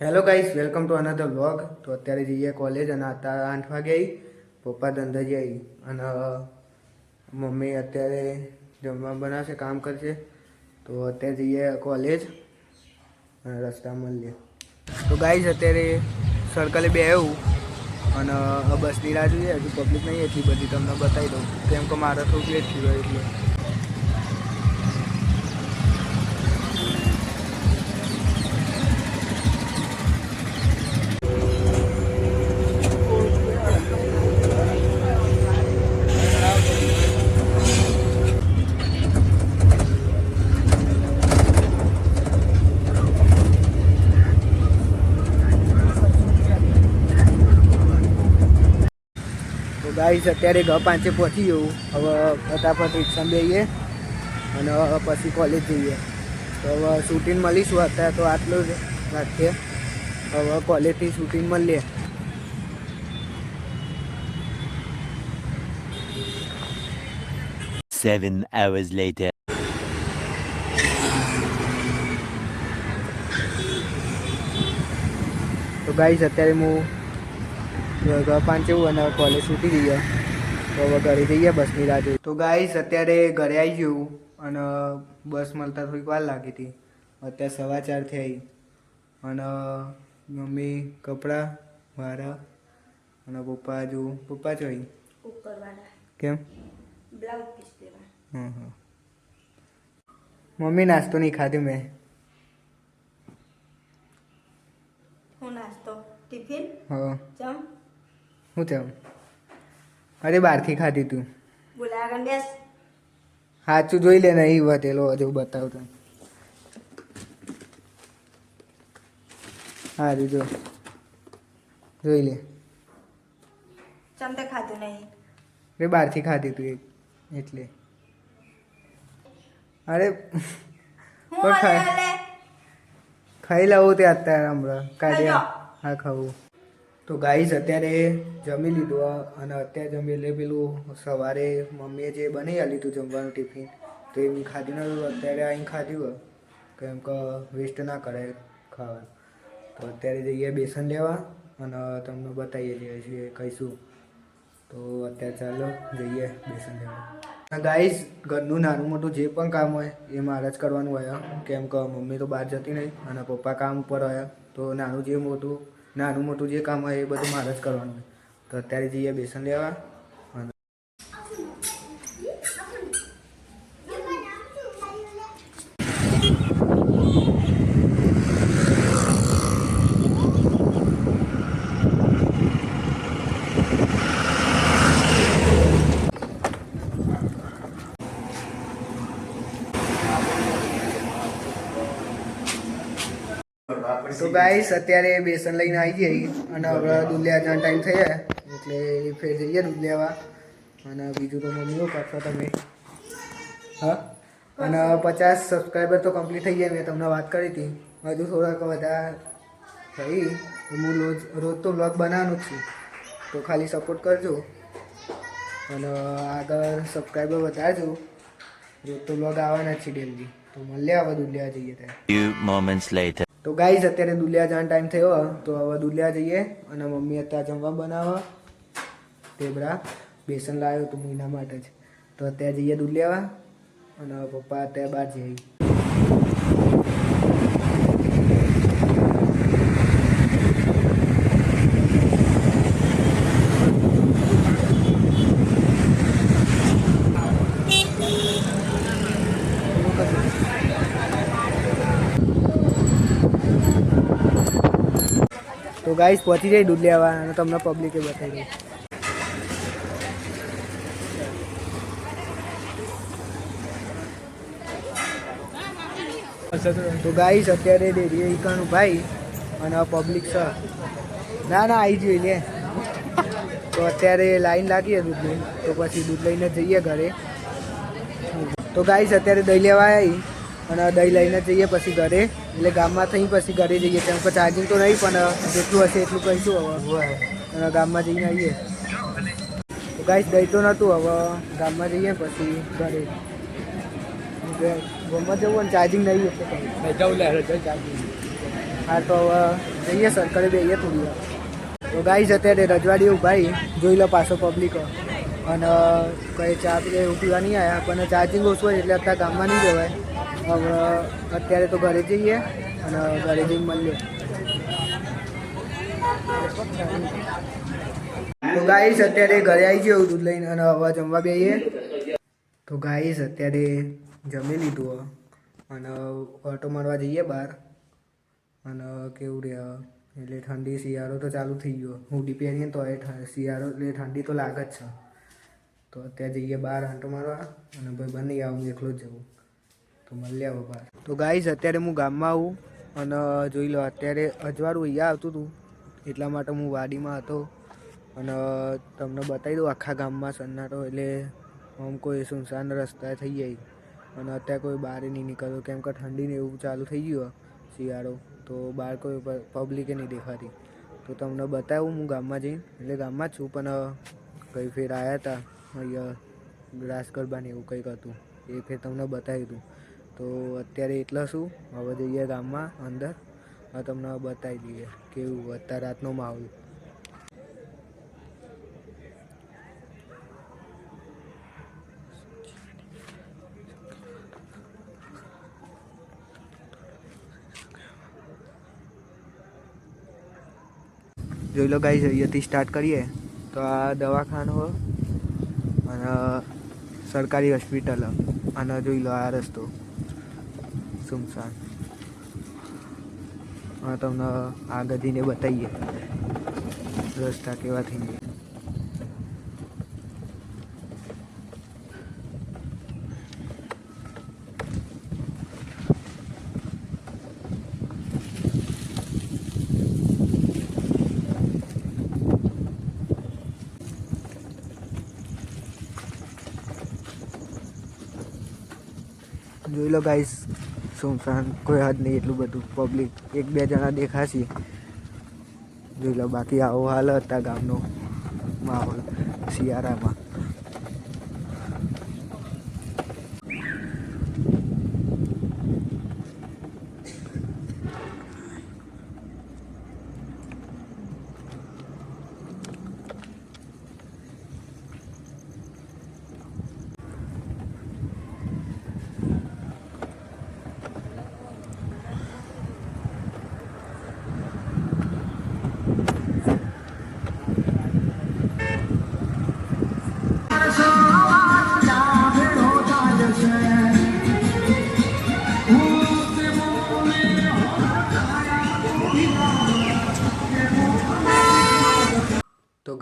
Hello guys welcome to another vlog તો અત્યારે જઈએ કોલેજ અને અત્યારે આઠ વાગે આવી પપ્પા ધંધા જઈ અને મમ્મી અત્યારે જમવા બનાવશે, કામ કરશે. તો અત્યારે જઈએ કોલેજ અને રસ્તા મળીએ. તો ગાઈસ અત્યારે સર્કલે બે આવ્યું અને બસની રાહ જોઈએ. હજુ પબ્લિક નહીં, એટલી બધી તમને બતાવી દઉં. કેમ કે મારા થોડું લેટ હોય એટલે. ગાઈસ અત્યારે ઘ પાંચે પહોંચી ગયું. હવે ફટાફટ રિક્ષા લઈએ અને હવે પછી કોલેજ જઈએ. તો હવે શૂટિંગ મળીશું અત્યારે તો આટલું જ રાખીએ. હવે કોલેજથી શૂટિંગ મળીએ. Seven hours later. તો ગાઈસ અત્યારે હું ઘ પાંચે હું અને કોલેજ છૂટી જઈએ તો હવે ઘરે જઈએ બસની રાહ જોઈ. તો ગાઈસ અત્યારે ઘરે આવી ગયું અને બસ મળતા થોડીક વાર લાગી હતી. અત્યારે સવા ચાર થઈ અને મમ્મી કપડાં મારા અને પપ્પા જો પપ્પા જોઈ કેમ? હા હં મમ્મી નાસ્તો નહીં ખાધું મેં. હું નાસ્તો? ટિફિન? હા. જમ? શું થયું? અરે બહારથી ખાધી તું. સાચું જોઈ લે નહીં વધેલો હજુ બતાવું તું સારું જો. જોઈ લે. ચમતે ખાધું નહીં? અરે બહારથી ખાધી તું એક એટલે. અરે ખાઈ લઉં તે અત્યારે હમણાં. કાઢ્યા હા ખાવું. તો ગાઈઝ અત્યારે જમી લીધું અને અત્યારે જમી એટલે પેલું સવારે મમ્મીએ જે બનાવી લીધું જમવાનું ટિફિન, તો એ મેં ખાધું નતું અત્યારે અહીં ખાધ્યું કેમ કે વેસ્ટ ના કરે ખાવા. તો અત્યારે જઈએ બેસન લેવા, અને તમને બતાવીએ છીએ છીએ કહીશું. તો અત્યારે ચાલો જઈએ બેસન લેવા. ગાઈઝ ઘરનું નાનું મોટું જે પણ કામ હોય, એ મારે જ કરવાનું હોય કેમ કે મમ્મી તો બહાર જતી નહીં, અને પપ્પા કામ ઉપર હોય તો નાનું જે મોટું નાનું મોટું જે કામ હોય એ બધું મારે જ કરવાનું તો અત્યારે જઈએ બેસન લેવા અને તો ગાઈસ અત્યારે બેસન લઈને આવી ગઈ અને હવે દૂધ લેવા ટાઈમ થઈ જાય એટલે ફેર જઈએ દૂધ લેવા. અને બીજું તો મમ્મીઓ કરશો તમે? હા? અને પચાસ સબસ્ક્રાઈબર તો કમ્પ્લીટ થઈ ગયા. મેં તમને વાત કરી હતી. હજુ થોડાક વધારે થઈ. હું રોજ રોજ તો બ્લોગ બનાવવાનું જ છું. તો ખાલી સપોર્ટ કરજો. અને આગળ સબસ્ક્રાઈબર વધારજો. રોજ તો બ્લોગ આવવાના જ છે ડેલી તો મળ્યા આવે દુલિયા લેવા જઈએ ત્યાં. તો ગાઈઝ અત્યારે દુલિયા જવાનો ટાઈમ થયો તો હવે દુલિયા જઈએ અને મમ્મી અત્યારે જમવા બનાવવા. ટેબરા બેસન લાવ્યો તો મહિના માટે જ. તો અત્યારે જઈએ દુલિયાવા અને પપ્પા અત્યારે બહાર જઈએ તો ગાઈઝ પહોંચી જાય દૂધ લેવા અને તમને પબ્લિકે બતાવી દઉં. તો ગાઈસ અત્યારે ડેરી ઈકાનું ભાઈ, અને પબ્લિક છે. ના ના આવી જોઈ લે. તો અત્યારે લાઈન લાગી દૂધ લઈને તો પછી દૂધ લઈને જઈએ ઘરે. તો ગાઈસ અત્યારે દહીં લેવા આવી અને દહીં લઈને જઈએ પછી ઘરે. એટલે ગામમાં થઈ પછી ઘરે જઈએ. કેમ કે ચાર્જિંગ તો નહીં પણ જેટલું હશે એટલું કહીશું હવે. અને ગામમાં જઈને આવીએ. તો ગાઈસ દહીં તો નહોતું હવે. ગામમાં જઈએ પછી ઘરે. ગામમાં જવું અને ચાર્જિંગ નહીં એટલે ચાર્જિંગ હા તો હવે જઈએ સરકારે જઈએ થોડી વાર. તો ગાઈઝ અત્યારે રજવાડી ઉભાઈ જોઈ લો પાછો પબ્લિક અને કંઈ ચા પીએ એવું નહીં આવ્યા પણ ચાર્જિંગ ઓછું હોય એટલે અત્યારે ગામમાં નહીં જવાય. હવે અત્યારે તો ઘરે જઈએ અને ઘરે જઈને મળીએ. તો ગાઈસ અત્યારે ઘરે આવી ગયો દૂધ લઈને અને હવે જમવા બેહીએ. તો ગાઈસ અત્યારે જમી લીધું અને ઓટો મારવા જઈએ બહાર. અને કેવું રહે એટલે ઠંડી શિયાળો તો ચાલુ થઈ ગયો. હું ડીપી તો શિયાળો એટલે ઠંડી તો લાગે જ છે. તો અત્યારે જઈએ બહાર આંટો મારવા અને ભાઈ બની આવું એકલો જ જવું તો મળી આવો બહાર તો ગાઈઝ અત્યારે હું ગામમાં આવું અને જોઈ લો, અત્યારે અજવાળું અહીંયા આવતું હતું, એટલા માટે હું વાડીમાં હતો. અને તમને બતાવી દઉં, આખા ગામમાં સન્નાટો એટલે આમ કોઈ સુનસાન રસ્તા થઈ જાય. અને અત્યારે કોઈ બહાર નહીં નીકળ્યું, કેમ કે ઠંડી ને એવું ચાલુ થઈ ગયું શિયાળો. તો બહાર કોઈ પબ્લિકે નહીં દેખાતી. તો તમને બતાવું, હું ગામમાં જઈને, એટલે ગામમાં જ છું, પણ કઈ ફેર આવ્યા હતા અહીંયા રાસ ગરબા ને એવું કંઈક હતું. એ ફેર તમને બતાવ્યું હતું તો અત્યારે એટલે શું? હવે જઈએ ગામમાં, અંદર. હવે તમને બતાવી દઈએ કેવું અત્યારે રાતનો માહોલ. જોઈ લો ગાઈઝ અહીંયાથી સ્ટાર્ટ કરીએ. તો આ દવાખાનું અને સરકારી હોસ્પિટલ. અને જોઈ લો આ રસ્તો. સુમસાન. તમને આગળ જઈને બતાવીએ રસ્તા કેવા થઈ ગયા. જોઈ લો ગાઈસ સુમસાન કોઈ હદ નહીં એટલું બધું પબ્લિક એક બે જણા દેખાશે. જોઈ લો બાકી આવો હાલ હતા ગામનો માહોલ શિયાળામાં.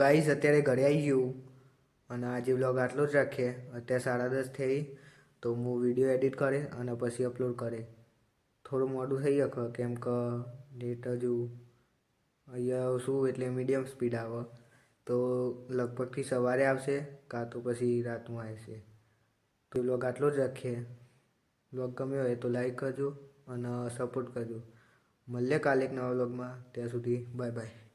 ગાઈઝ અત્યારે ઘરે આવી ગયું અને આજે બ્લોગ આટલો જ રાખીએ, અત્યારે સાડા દસ થઈ, તો હું વીડિયો એડિટ કરે અને પછી અપલોડ કરે થોડું મોડું થઈ શકે કેમ કે નેટ હજુ અહીંયા શું એટલે મીડિયમ સ્પીડ આવે. તો લગભગથી સવારે આવશે, કાં તો પછી રાતમાં આવશે. તો બ્લોગ આટલો જ રાખીએ. બ્લોગ ગમ્યો હોય તો લાઈક કરજો અને સપોર્ટ કરજો. મળીએ કાલે એક નવા બ્લોગમાં ત્યાં સુધી બાય બાય